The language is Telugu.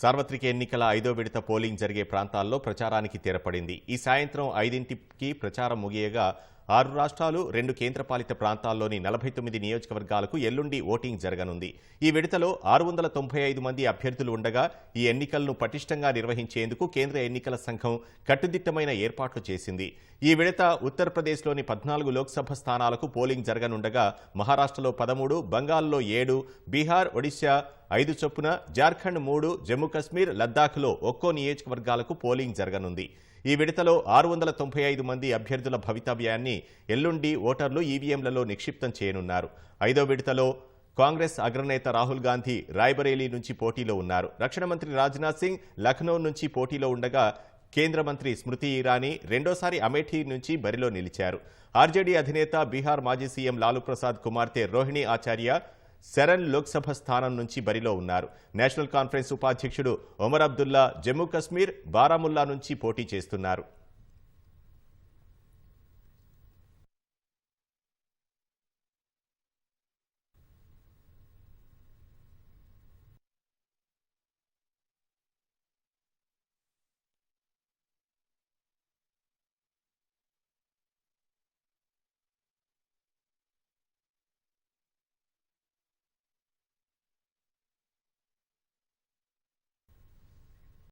సార్వత్రిక ఎన్నికల ఐదో విడత పోలింగ్ జరిగే ప్రాంతాల్లో ప్రచారానికి తెరపడింది. ఈ సాయంత్రం ఐదింటికి ప్రచారం ముగియగా ఆరు రాష్ట్రాలు రెండు కేంద్రపాలిత ప్రాంతాల్లోని నలభై తొమ్మిది నియోజకవర్గాలకు ఎల్లుండి ఓటింగ్ జరగనుంది. ఈ విడతలో ఆరు వందల తొంభై ఐదు మంది అభ్యర్థులు ఉండగా ఈ ఎన్నికలను పటిష్టంగా నిర్వహించేందుకు కేంద్ర ఎన్నికల సంఘం కట్టుదిట్టమైన ఏర్పాట్లు చేసింది. ఈ విడత ఉత్తరప్రదేశ్లోని పద్నాలుగు లోక్సభ స్థానాలకు పోలింగ్ జరగనుండగా మహారాష్ట్రలో పదమూడు బంగాల్లో ఏడు బీహార్ ఒడిశా ఐదు చొప్పున జార్ఖండ్ మూడు జమ్మూ కశ్మీర్ లద్దాఖ్లో ఒక్కో నియోజకవర్గాలకు పోలింగ్ జరగనుంది. ఈ విడతలో ఆరు వందల తొంభై ఐదు మంది అభ్యర్థుల భవితవ్యాన్ని ఎల్లుండి ఓటర్లు ఈవీఎంలలో నిక్షిప్తం చేయనున్నారు. ఐదో విడతలో కాంగ్రెస్ అగ్రనేత రాహుల్ గాంధీ రాయ్బరేలీ నుంచి పోటీలో ఉన్నారు. రక్షణ మంత్రి రాజ్నాథ్ సింగ్ లఖనౌ నుంచి పోటీలో ఉండగా కేంద్ర మంత్రి స్మృతి ఇరానీ రెండోసారి అమేఠీ నుంచి బరిలో నిలిచారు. ఆర్జేడీ అధినేత బీహార్ మాజీ సీఎం లాలూ ప్రసాద్ కుమార్తె రోహిణి ఆచార్య శరణ్ లోక్సభ స్థానం నుంచి బరిలో ఉన్నారు. నేషనల్ కాన్ఫరెన్స్ ఉపాధ్యక్షుడు ఒమర్ అబ్దుల్లా జమ్మూ కశ్మీర్ బారాముల్లా నుంచి పోటీ చేస్తున్నారు.